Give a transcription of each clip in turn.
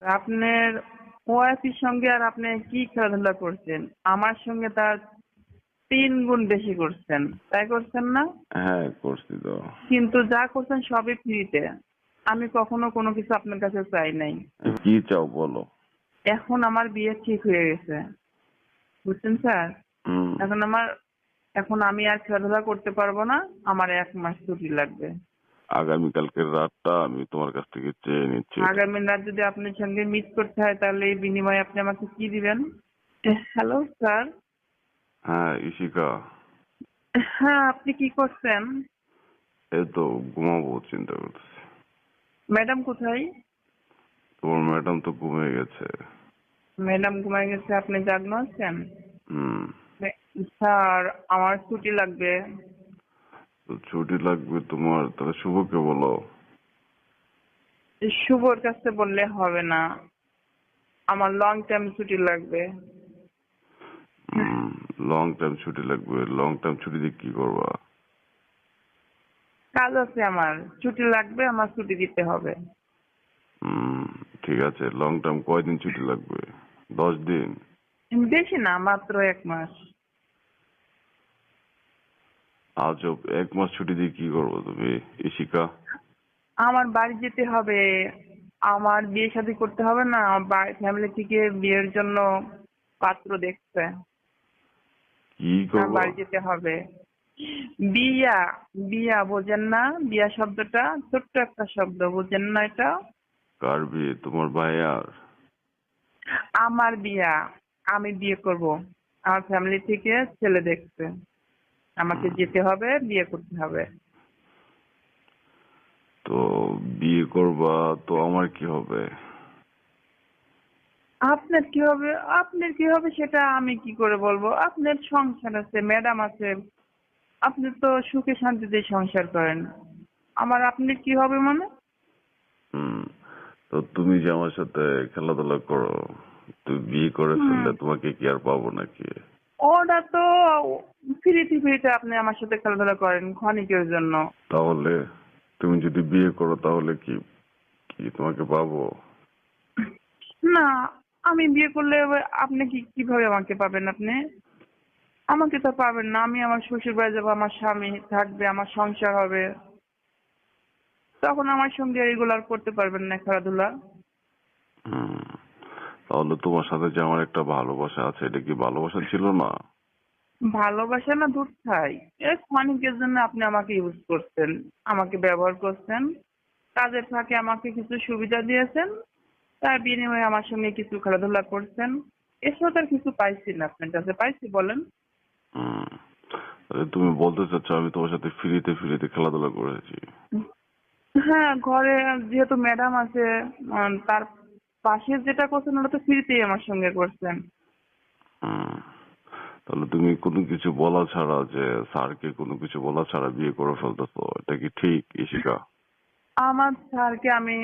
আপনার ওয়াইফের সঙ্গে আর আপনি কি খেলাধুলা করছেন? আমার সঙ্গে তার তিন গুণ বেশি করছেন। তাই করছেন না? হ্যাঁ করছি তো। কিন্তু যা করছেন সবই ফ্রিতে। আমি কখনো কোনো কিছু আপনার কাছে চাই নাই। কি চাও বলো? এখন আমার বিয়ে ঠিক হয়ে গেছে। বুঝছেন স্যার? এখন আমার এখন আমি আর খেলাধুলা করতে পারব না। আমার এক মাস ছুটি লাগবে। আগামীকালকের রাতটা আমি তোমার কাছ থেকে চেয়ে নিচ্ছি। আগামী রাত যদি আপনার সঙ্গে মিট করতে হয় তাহলে এই বিনিময়ে আপনি আমাকে কি দিবেন? হ্যালো স্যার হ্যাঁ ইশিকা হ্যাঁ আপনি কি করছেন? এই তো ঘুমাবো চিন্তা করতেছি। ম্যাডাম কোথায়? তোমার ম্যাডাম তো ঘুমিয়ে গেছে। ম্যাডাম ঘুমায় গেছে আপনি জাগ্ন আছেন? হুম। স্যার আমার ছুটি লাগবে। ছুটি লাগবে তোমার তাহলে শুভকে বলো। শুভর কাছে বললে হবে না। আমার লং টাইম ছুটি লাগবে। লং টাইম ছুটি লাগবে। লং টাইম ছুটি দিয়ে কি করবা? কাজ আছে আমার। ছুটি লাগবে আমার ছুটি দিতে হবে। হুম ঠিক আছে। লং টাইম কয়দিন ছুটি লাগবে? দশ দিন? বেশি না মাত্র এক মাস। আজ এক মাস ছুটি দিয়ে কি করব তুমি ইশিকা আমার বাড়ি যেতে হবে। আমার বিয়ে শাদী করতে হবে না আমার ফ্যামিলি থেকে বিয়ের জন্য পাত্র দেখছে কি করব? বাড়ি যেতে হবে। বিয়া বিয়া বোঝেন না বিয়া শব্দটা ছোট্ট একটা শব্দ বোঝেন না এটা? কার বিয়ে? তোমার ভাইয়ার? আমার বিয়া আমি বিয়ে করব। আমার ফ্যামিলি থেকে ছেলে দেখছে আমাকে যেতে হবে বিয়ে করতে হবে। তো বিয়ে করবা তো আমার কি হবে? আপনার কি হবে? আপনার কি হবে সেটা আমি কি করে বলব? আপনার সংসার আছে ম্যাডাম আছে। আপনি তো সুখে শান্তিতে সংসার করেন। আমার আপনি কি হবে মানে? হুম তো তুমি যে আমার সাথে খেলাধুলা করো তুমি বিয়ে করে ফেললে তোমাকে কি আর পাবো নাকি? ওটা তো ফ্রিতে ফ্রিতে আপনি আমার সাথে খেলাধুলা করেন ক্ষণিকের জন্য। তাহলে তুমি যদি বিয়ে করো তাহলে কি কি তোমাকে পাবো? না আমি বিয়ে করলে আপনি কি কীভাবে আমাকে পাবেন আপনি? আমাকে তো পাবেন না আমি আমার শ্বশুর বাড়ি যাব আমার স্বামী থাকবে আমার সংসার হবে। তখন আমার সঙ্গে রেগুলার করতে পারবেন না খেলাধুলা। হুম। তাহলে তোমার সাথে যে আমার একটা ভালোবাসা আছে এটা কি ভালোবাসা ছিল না? ভালোবাসা না দূর থাই এ ক্ষণিকের জন্য আপনি আমাকে ইউজ করছেন আমাকে ব্যবহার করছেন। কাজের ফাঁকে আমাকে কিছু সুবিধা দিয়েছেন তার বিনিময়ে আমার সঙ্গে কিছু খেলাধুলা করছেন। এসব তার কিছু পাইছি না আপনার কাছে। পাইছি বলেন। তুমি বলতে চাচ্ছ আমি তোমার সাথে ফ্রিতে ফ্রিতে খেলাধুলা করেছি। হ্যাঁ ঘরে যেহেতু ম্যাডাম আছে তার পাশে যেটা করছেন ওটা তো ফ্রিতেই আমার সঙ্গে করছেন। তাহলে তুমি কোনো কিছু বলা ছাড়া যে স্যারকে কোনো কিছু বলা ছাড়া বিয়ে করে ফেলতেছো এটা কি ঠিক ইশিকা আমার স্যারকে আমি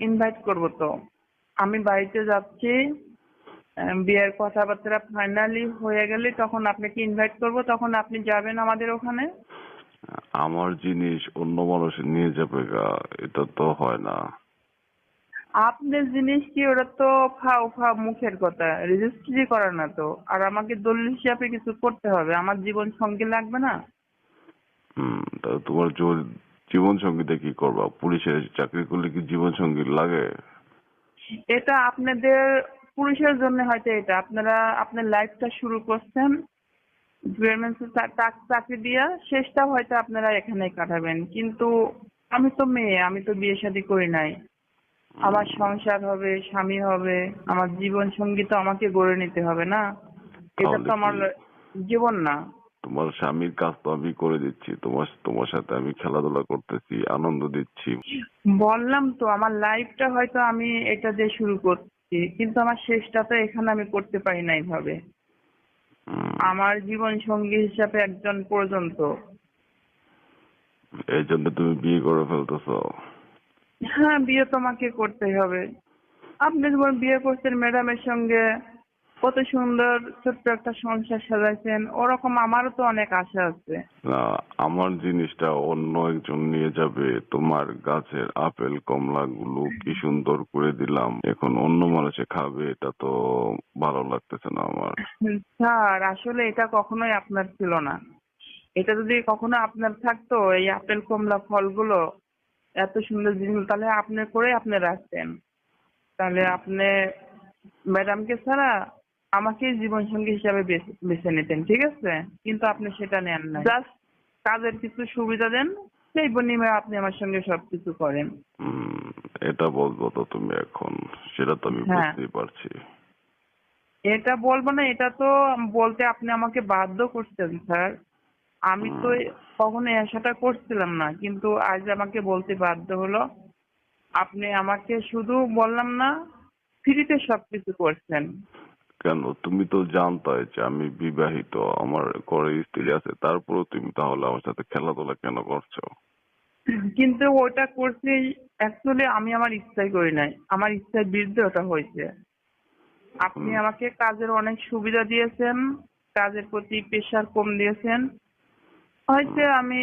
ইনভাইট করব তো। আমি বাড়িতে যাচ্ছি বিয়ের কথাবার্তা ফাইনালি হয়ে গেলে তখন আপনাকে ইনভাইট করব তখন আপনি যাবেন আমাদের ওখানে? আমার জিনিস অন্য মানুষ নিয়ে যাবে গা এটা তো হয় না। আপনার জিনিস কি ওটা তো ফাও ফাও মুখের কথা। রেজিস্ট্রি করা না তো। আর আমাকে দলিল হিসাবে কিছু করতে হবে। আমার জীবন সঙ্গে লাগবে না? হুম তা তোমার জীবন- জীবন সঙ্গীতে কি করবা? পুলিশের চাকরি করলে কি জীবন সঙ্গী লাগে? এটা আপনাদের পুরুষের জন্য হয়তো এটা। আপনারা আপনার লাইফটা শুরু করছেন। গার্মেন্টস চাকরি দিয়া শেষটা হয়তো আপনারা এখানেই কাটাবেন। কিন্তু আমি তো মেয়ে আমি তো বিয়ে শাদী করি নাই। আমার সংসার হবে স্বামী হবে আমার জীবন সঙ্গী তো আমাকে গড়ে নিতে হবে না? এটা তো আমার জীবন না। তোমার স্বামীর কাজ তো আমি করে দিচ্ছি তোমার তোমার সাথে আমি খেলাধুলা করতেছি আনন্দ দিচ্ছি। বললাম তো আমার লাইফটা হয়তো আমি এটা দিয়ে শুরু করছি কিন্তু আমার শেষটা তো এখানে আমি করতে পারি না এইভাবে আমার জীবন সঙ্গী হিসাবে একজন পর্যন্ত। এই জন্য তুমি বিয়ে করে ফেলতেছো? হ্যাঁ বিয়ে তোমাকে করতেই হবে। আপনি যখন বিয়ে করছেন ম্যাডামের সঙ্গে কত সুন্দর ছোট্ট একটা সংসার সাজাইছেন ওরকম আমারও তো অনেক আশা আছে। না আমার জিনিসটা অন্য একজন নিয়ে যাবে। তোমার গাছের আপেল কমলা গুলো কি সুন্দর করে দিলাম। এখন অন্য মানুষে খাবে এটা তো ভালো লাগতেছে না আমার। স্যার আসলে এটা কখনোই আপনার ছিল না। এটা যদি কখনো আপনার থাকতো এই আপেল কমলা ফলগুলো এত সুন্দর জিনিস তাহলে আপনি করে আপনি রাখতেন। তাহলে আপনি ম্যাডামকে ছাড়া আমাকে জীবন সঙ্গী হিসাবে বেছে নিতেন ঠিক আছে? কিন্তু আপনি সেটা নেন না জাস্ট কাজের কিছু সুবিধা দেন সেই বিনিময়ে আপনি আমার সঙ্গে সবকিছু করেন। এটা বলব তো তুমি এখন। সেটা তো আমি হ্যাঁ। বুঝতেই পারছি। এটা বলব না এটা তো বলতে আপনি আমাকে বাধ্য করছেন স্যার। আমি তো কখনো আশাটা করছিলাম না কিন্তু আজ আমাকে বলতে বাধ্য হলো আপনি আমাকে শুধু বললাম না ফ্রিতে সবকিছু করছেন। কেন? তুমি তো জানতে যে আমি বিবাহিত আমার ঘরে স্ত্রী আছে তারপরেও তুমি তাহলে আমার সাথে খেলাধুলা কেন করছ? কিন্তু ওটা করছি অ্যাকচুয়ালি আমি আমার ইচ্ছাই করি নাই আমার ইচ্ছার বিরুদ্ধে ওটা হয়েছে। আপনি আমাকে কাজের অনেক সুবিধা দিয়েছেন কাজের প্রতি প্রেশার কম দিয়েছেন হয়তো আমি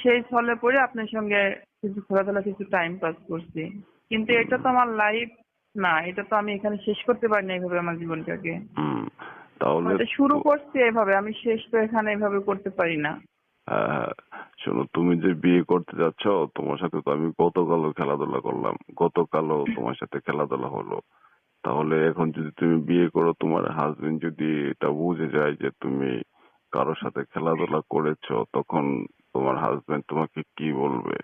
সেই ছলে পড়ে আপনার সঙ্গে কিছু খেলাধুলা কিছু টাইম পাস করছি। কিন্তু এটা তো আমার লাইফ না এটা তো আমি এখানে শেষ করতে পারি না এইভাবে আমার জীবনটাকে। তাহলে শুরু করছি এভাবে আমি শেষ তো এখানে এভাবে করতে পারি না। হ্যাঁ শোনো তুমি যে বিয়ে করতে যাচ্ছ তোমার সাথে তো আমি গতকালও খেলাধুলা করলাম। গতকালও তোমার সাথে খেলাধুলা হলো। তাহলে এখন যদি তুমি বিয়ে করো তোমার হাজবেন্ড যদি এটা বুঝে যায় যে তুমি কারোর সাথে খেলাধুলা করেছ, তখন তোমার হাজবেন্ড তোমাকে কি বলবে?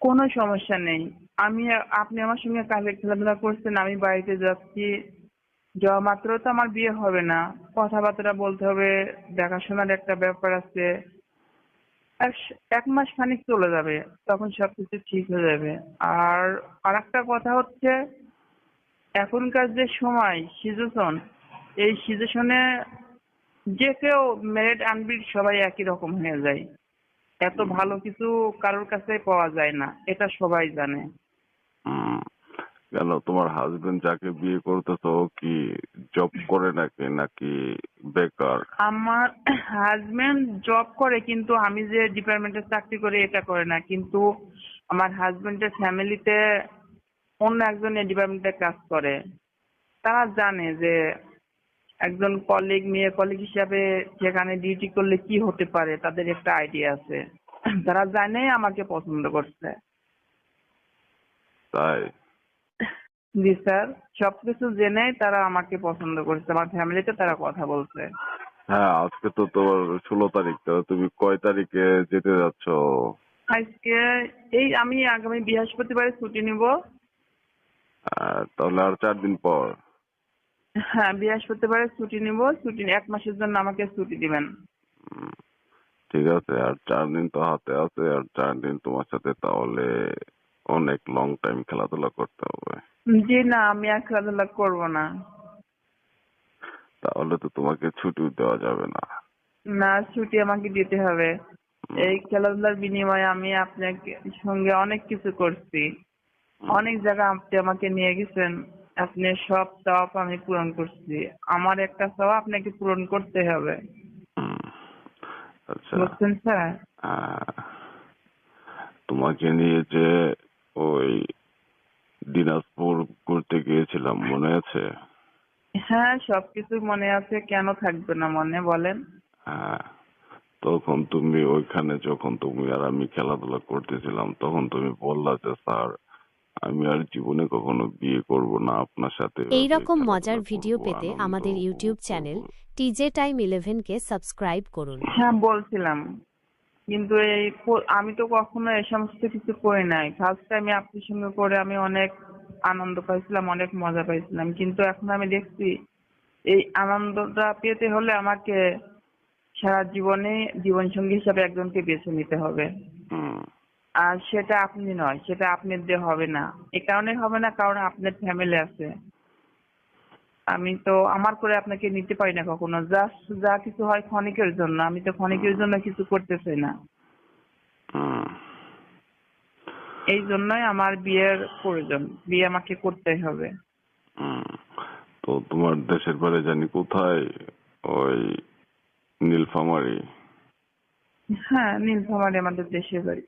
কোনো সমস্যা নেই। আমি, আপনি আমার সঙ্গে কাজে খেলাধুলা করছেন, আমি বাড়িতে যাচ্ছি। যাওয়া মাত্র তো আমার বিয়ে হবে না। কথাবার্তা বলতে হবে, দেখাশোনার একটা ব্যাপার আছে। এক- মাস খানিক চলে যাবে, তখন সবকিছু ঠিক হয়ে যাবে। আর আরেকটা কথা হচ্ছে, এখনকার যে সময় সিচুয়েশন এই সিচুয়েশনে যে কেউ মেরিট আনবিট সবাই একই রকম হয়ে যায়। এত ভালো কিছু কারোর কাছে পাওয়া যায় না এটা সবাই জানে। কেন তোমার হাজবেন্ড যাকে বিয়ে করতেছো কি জব করে নাকি নাকি বেকার? আমার হাজবেন্ড জব করে কিন্তু আমি যে ডিপার্টমেন্টে চাকরি করি এটা করে না কিন্তু আমার হাজবেন্ডের ফ্যামিলিতে অন্য একজনের ডিপার্টমেন্টে কাজ করে। তারা জানে যে একজন কলিগ মেয়ে কলিগ হিসাবে সেখানে ডিউটি করলে কি হতে পারে তাদের একটা আইডিয়া আছে। তারা জানে আমাকে পছন্দ করছে। তাই? জি স্যার। সবকিছু জেনে তারা আমাকে পছন্দ করছে। আমার ফ্যামিলিতে তারা কথা বলছে। হ্যাঁ আজকে তো তোমার ষোলো তারিখ তো তুমি কয় তারিখে যেতে যাচ্ছ? আজকে এই আমি আগামী বৃহস্পতিবারে ছুটি নিব। তাহলে আর চার দিন পর। হ্যাঁ বৃহস্পতিবারে ছুটি নিব ছুটি এক মাসের জন্য আমাকে ছুটি দিবেন। ঠিক আছে আর চার দিন তো হাতে আছে আর চার দিন তোমার সাথে তাহলে অনেক লং টাইম খেলাধুলা করতে হবে। জি না আমি আর খেলাধুলা করব না। তাহলে তো তোমাকে ছুটি দেওয়া যাবে না। না ছুটি আমাকে দিতে হবে। এই খেলাধুলার বিনিময়ে আমি আপনাকে সঙ্গে অনেক কিছু করছি। অনেক জায়গা আপনি আমাকে নিয়ে গেছেন। আপনি সব চাপ আমি পূরণ করছি। আমার একটা চাপ আপনাকে পূরণ করতে হবে। আচ্ছা। বুঝছেন স্যার? তোমাকে নিয়ে যে ওই দিনাজপুর ঘুরতে গিয়েছিলাম মনে আছে? হ্যাঁ সবকিছু মনে আছে কেন থাকবে না মনে বলেন। হ্যাঁ তখন তুমি ওইখানে যখন তুমি আর আমি খেলাধুলা করতেছিলাম তখন তুমি বললা যে স্যার আমি আর জীবনে কখনো বিয়ে করব না আপনার সাথে। এই রকম মজার ভিডিও পেতে আমাদের ইউটিউব চ্যানেল টিজে টাইম ইলেভেনকে সাবস্ক্রাইব করুন। হ্যাঁ বলছিলাম। কিন্তু এই আমি তো কখনো এই সমস্ত কিছু করি নাই। ফার্স্ট টাইমে আপনার সঙ্গে করে আমি অনেক আনন্দ পাইছিলাম অনেক মজা পাইছিলাম। কিন্তু এখন আমি দেখছি এই আনন্দটা পেতে হলে আমাকে সারা জীবনে জীবন সঙ্গী হিসাবে একজনকে বেছে নিতে হবে। হুম, আর সেটা আপনি নয় সেটা আপনার দিয়ে হবে না। এ কারণে হবে না কারণ আপনার ফ্যামিলি আছে। আমি তো আমার করে আপনাকে নিতে পারি না কখনো। জাস্ট যা কিছু হয় ক্ষণিকের জন্য। আমি তো ক্ষণিকের জন্য কিছু করতে চাই না এই জন্যই আমার বিয়ের প্রয়োজন। বিয়ে আমাকে করতেই হবে। তো তোমার দেশের বাড়ি জানি কোথায়? ওই নীলফামারি। হ্যাঁ নীলফামারি আমাদের দেশের বাড়ি।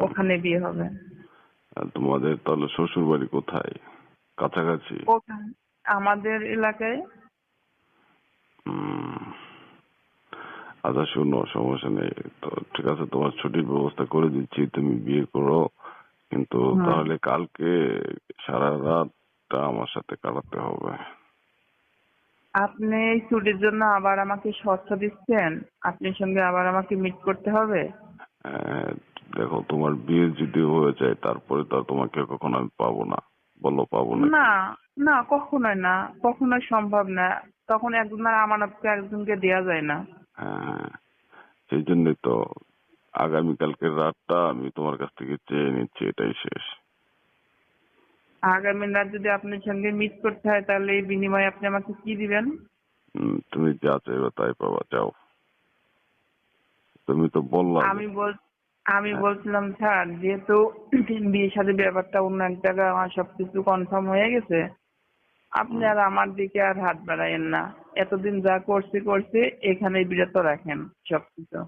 ওখানে বিয়ে হবে। তোমাদের তাহলে শ্বশুর বাড়ি কোথায়? কাছাকাছি? ওখানে আমাদের এলাকায়। আচ্ছা শোনো সমস্যা নেই। তো ঠিক আছে তোমার ছুটির ব্যবস্থা করে দিচ্ছি তুমি বিয়ে করো। কিন্তু তাহলে কালকে সারা রাতটা আমার সাথে কাটাতে হবে। আপনি এই ছুটির জন্য আবার আমাকে শর্ত দিচ্ছেন? আপনার সঙ্গে আবার আমাকে মিট করতে হবে? আহ, দেখো তোমার বিয়ে যদি হয়ে যায় তারপরে তো আর তোমাকে কখনো আমি পাবো না। বলো পাবো না না না কখনোই না। কখনোই সম্ভব না। তখন একজনের আমানতকে একজনকে দেয়া যায় না। হ্যাঁ সেই জন্যই তো আগামীকালকের রাতটা আমি তোমার কাছ থেকে চেয়ে নিচ্ছি এটাই শেষ। আগামী রাত যদি আপনার সঙ্গে মিট করতে হয় তাহলে এই বিনিময়ে আপনি আমাকে কি দিবেন? তুমি যা চাইবে তাই পাবা যাও। তুমি তো বললা আমি বল আমি বলছিলাম, স্যার, যেহেতু বিয়ে সাথে ব্যাপারটা অন্য এক জায়গায় আমার সবকিছু কনফার্ম হয়ে গেছে, আপনি আর আমার দিকে আর হাত বাড়াইয়েন না। এতদিন যা করছি করছি এখানে বিরত রাখেন সবকিছু।